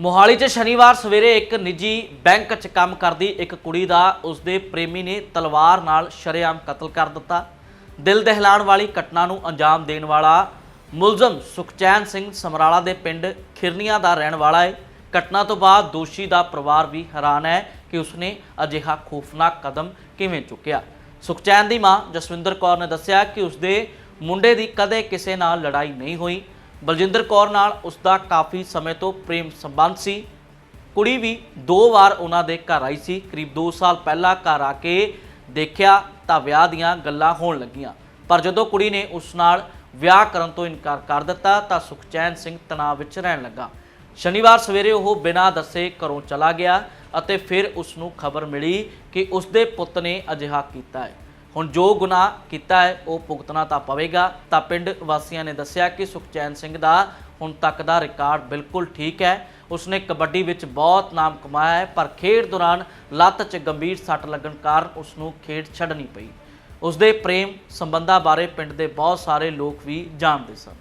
ਮੋਹਾਲੀ 'ਚ ਸ਼ਨੀਵਾਰ ਸਵੇਰੇ ਇੱਕ ਨਿੱਜੀ ਬੈਂਕ 'ਚ ਕੰਮ ਕਰਦੀ ਇੱਕ ਕੁੜੀ ਦਾ, ਉਸਦੇ ਪ੍ਰੇਮੀ ਨੇ ਤਲਵਾਰ ਨਾਲ ਸ਼ਰੇਆਮ ਕਤਲ ਕਰ ਦਿੱਤਾ। ਦਿਲ ਦਹਿਲਾਣ ਵਾਲੀ ਘਟਨਾ ਨੂੰ ਅੰਜਾਮ ਦੇਣ ਵਾਲਾ ਮੁਲਜ਼ਮ ਸੁਖਚੈਨ ਸਿੰਘ ਸਮਰਾਲਾ ਦੇ ਪਿੰਡ ਖਿਰਨੀਆਂ ਦਾ ਰਹਿਣ ਵਾਲਾ ਹੈ ਘਟਨਾ ਤੋਂ ਬਾਅਦ ਦੋਸ਼ੀ ਦਾ ਪਰਿਵਾਰ ਵੀ ਹੈਰਾਨ ਹੈ ਕਿ ਉਸਨੇ ਅਜਿਹਾ ਖੌਫਨਾਕ ਕਦਮ ਕਿਵੇਂ ਚੁੱਕਿਆ। ਸੁਖਚੈਨ ਦੀ ਮਾਂ ਜਸਵਿੰਦਰ ਕੌਰ ਨੇ ਦੱਸਿਆ ਕਿ ਉਸਦੇ ਮੁੰਡੇ ਦੀ ਕਦੇ ਕਿਸੇ ਨਾਲ ਲੜਾਈ ਨਹੀਂ ਹੋਈ। ਬਲਜਿੰਦਰ ਕੌਰ ਨਾਲ ਉਸਦਾ ਕਾਫੀ ਸਮੇਂ ਤੋਂ ਪ੍ਰੇਮ ਸੰਬੰਧ ਸੀ। ਕੁੜੀ ਵੀ ਦੋ ਵਾਰ ਉਹਨਾਂ ਦੇ ਘਰ ਆਈ ਸੀ। ਕਰੀਬ 2 ਸਾਲ ਪਹਿਲਾਂ ਘਰ ਆ ਕੇ ਦੇਖਿਆ ਤਾਂ ਵਿਆਹ ਦੀਆਂ ਗੱਲਾਂ ਹੋਣ ਲੱਗੀਆਂ। ਪਰ ਜਦੋਂ ਕੁੜੀ ਨੇ ਉਸ ਨਾਲ ਵਿਆਹ ਕਰਨ ਤੋਂ ਇਨਕਾਰ ਕਰ ਦਿੱਤਾ ਤਾਂ ਸੁਖਚੈਨ ਸਿੰਘ ਤਣਾਅ ਵਿੱਚ ਰਹਿਣ ਲੱਗਾ। ਸ਼ਨੀਵਾਰ ਸਵੇਰੇ ਉਹ ਬਿਨਾਂ ਦੱਸੇ ਘਰੋਂ ਚਲਾ ਗਿਆ ਅਤੇ ਫਿਰ ਉਸ ਨੂੰ ਖਬਰ ਮਿਲੀ ਕਿ ਉਸ ਦੇ ਪੁੱਤ ਨੇ ਅਜਿਹਾ ਕੀਤਾ ਹੈ। ਹੁਣ ਜੋ ਗੁਨਾਹ ਕੀਤਾ ਹੈ, ਉਹ ਭੁਗਤਣਾ ਤਾਂ ਪਵੇਗਾ। ਤਾਂ ਪਿੰਡ ਵਾਸੀਆਂ ਨੇ ਦੱਸਿਆ ਕਿ ਸੁਖਚੈਨ ਸਿੰਘ ਦਾ ਹੁਣ ਤੱਕ ਦਾ ਰਿਕਾਰਡ ਬਿਲਕੁਲ ਠੀਕ ਹੈ। ਉਸਨੇ ਕਬੱਡੀ ਵਿੱਚ ਬਹੁਤ ਨਾਮ ਕਮਾਇਆ ਹੈ, ਪਰ ਖੇਡ ਦੌਰਾਨ ਲੱਤ 'ਚ ਗੰਭੀਰ ਸੱਟ ਲੱਗਣ ਕਾਰਨ ਉਸ ਨੂੰ ਖੇਡ ਛੱਡਣੀ ਪਈ। ਉਸਦੇ ਪ੍ਰੇਮ ਸੰਬੰਧਾਂ ਬਾਰੇ ਪਿੰਡ ਦੇ ਬਹੁਤ ਸਾਰੇ ਲੋਕ ਵੀ ਜਾਣਦੇ ਸਨ।